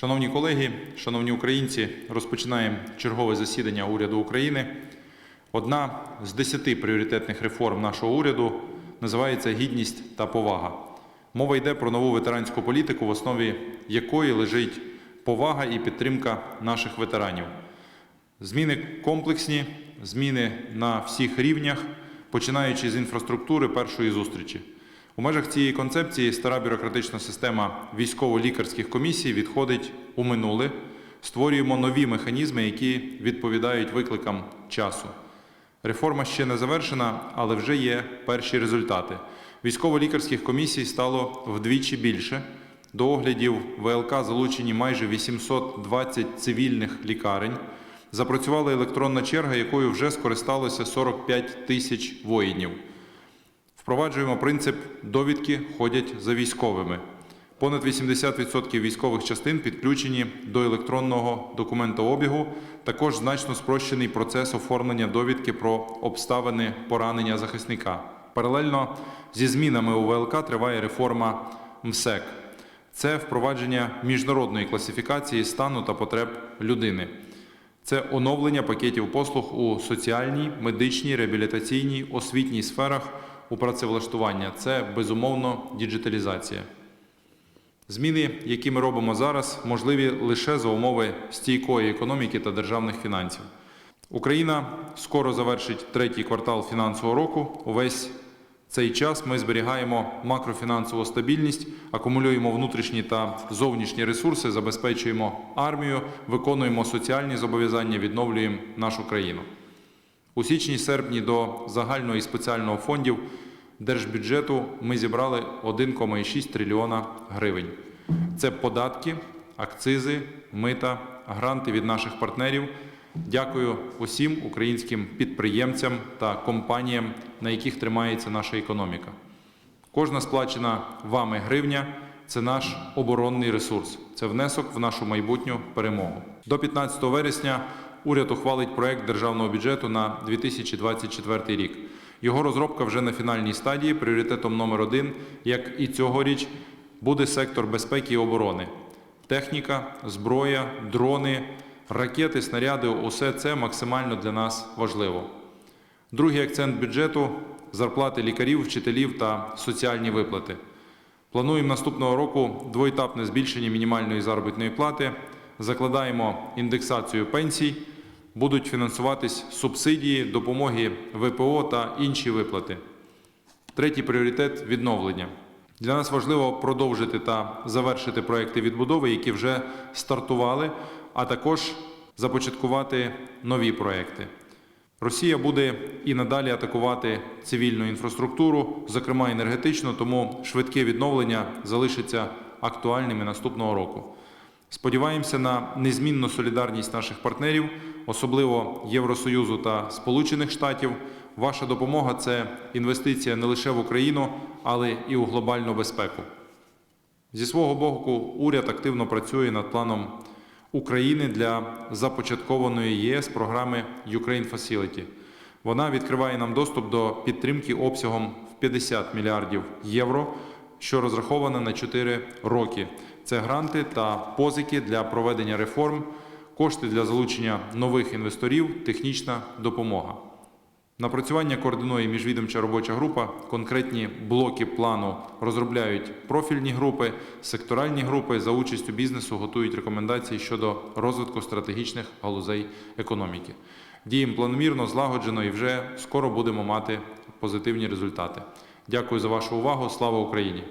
Шановні колеги, шановні українці, розпочинаємо чергове засідання уряду України. Одна з десяти пріоритетних реформ нашого уряду називається гідність та повага. Мова йде про нову ветеранську політику, в основі якої лежить повага і підтримка наших ветеранів. Зміни комплексні, зміни на всіх рівнях, починаючи з інфраструктури першої зустрічі. У межах цієї концепції стара бюрократична система військово-лікарських комісій відходить у минуле. Створюємо нові механізми, які відповідають викликам часу. Реформа ще не завершена, але вже є перші результати. Військово-лікарських комісій стало вдвічі більше. До оглядів ВЛК залучені майже 820 цивільних лікарень. Запрацювала електронна черга, якою вже скористалося 45 тисяч воїнів. Впроваджуємо принцип довідки ходять за військовими. Понад 80% військових частин підключені до електронного документообігу. Також значно спрощений процес оформлення довідки про обставини поранення захисника. Паралельно зі змінами у ВЛК триває реформа МСЕК. Це впровадження міжнародної класифікації стану та потреб людини. Це оновлення пакетів послуг у соціальній, медичній, реабілітаційній, освітній сферах у працевлаштування. Це безумовно діджиталізація. Зміни, які ми робимо зараз, можливі лише за умови стійкої економіки та державних фінансів. Україна скоро завершить третій квартал фінансового року. Увесь цей час ми зберігаємо макрофінансову стабільність, акумулюємо внутрішні та зовнішні ресурси, забезпечуємо армію, виконуємо соціальні зобов'язання, відновлюємо нашу країну. У січні-серпні до загального і спеціального фондів держбюджету ми зібрали 1,6 трильйона гривень. Це податки, акцизи, мита, гранти від наших партнерів. Дякую усім українським підприємцям та компаніям, на яких тримається наша економіка. Кожна сплачена вами гривня це наш оборонний ресурс, це внесок в нашу майбутню перемогу. До 15 вересня уряд ухвалить проект державного бюджету на 2024 рік. Його розробка вже на фінальній стадії. Пріоритетом номер один, як і цьогоріч, буде сектор безпеки і оборони. Техніка, зброя, дрони, ракети, снаряди усе це максимально для нас важливо. Другий акцент бюджету зарплати лікарів, вчителів та соціальні виплати. Плануємо наступного року двоетапне збільшення мінімальної заробітної плати. Закладаємо індексацію пенсій, будуть фінансуватись субсидії, допомоги ВПО та інші виплати. Третій пріоритет відновлення. Для нас важливо продовжити та завершити проекти відбудови, які вже стартували, а також започаткувати нові проекти. Росія буде і надалі атакувати цивільну інфраструктуру, зокрема енергетичну, тому швидке відновлення залишиться актуальним і наступного року. Сподіваємося на незмінну солідарність наших партнерів, особливо Євросоюзу та Сполучених Штатів. Ваша допомога це інвестиція не лише в Україну, але і у глобальну безпеку. Зі свого боку, уряд активно працює над планом України для започаткованої ЄС програми Ukraine Facility. Вона відкриває нам доступ до підтримки обсягом в 50 мільярдів євро, що розрахована на 4 роки. Це гранти та позики для проведення реформ, кошти для залучення нових інвесторів, технічна допомога. Напрацювання координує міжвідомча робоча група. Конкретні блоки плану розробляють профільні групи, секторальні групи за участю бізнесу готують рекомендації щодо розвитку стратегічних галузей економіки. Діємо планомірно, злагоджено і вже скоро будемо мати позитивні результати. Дякую за вашу увагу. Слава Україні!